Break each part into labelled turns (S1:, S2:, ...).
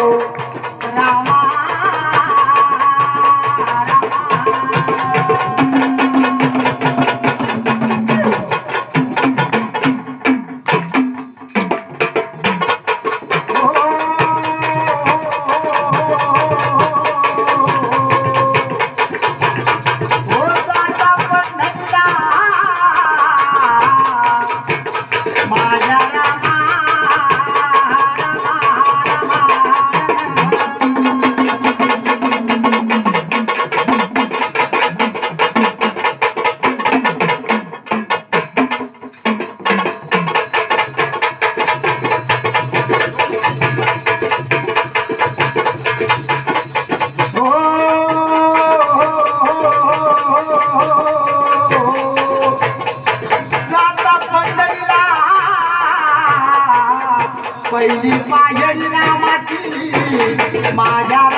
S1: Thank you. पहिली पायरी रामाची माझ्या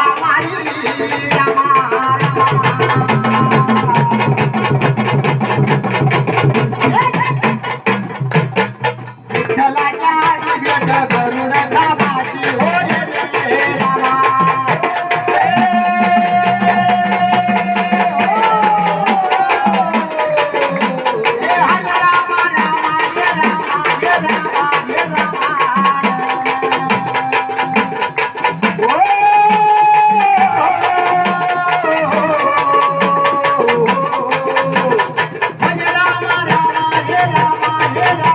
S1: Yeah.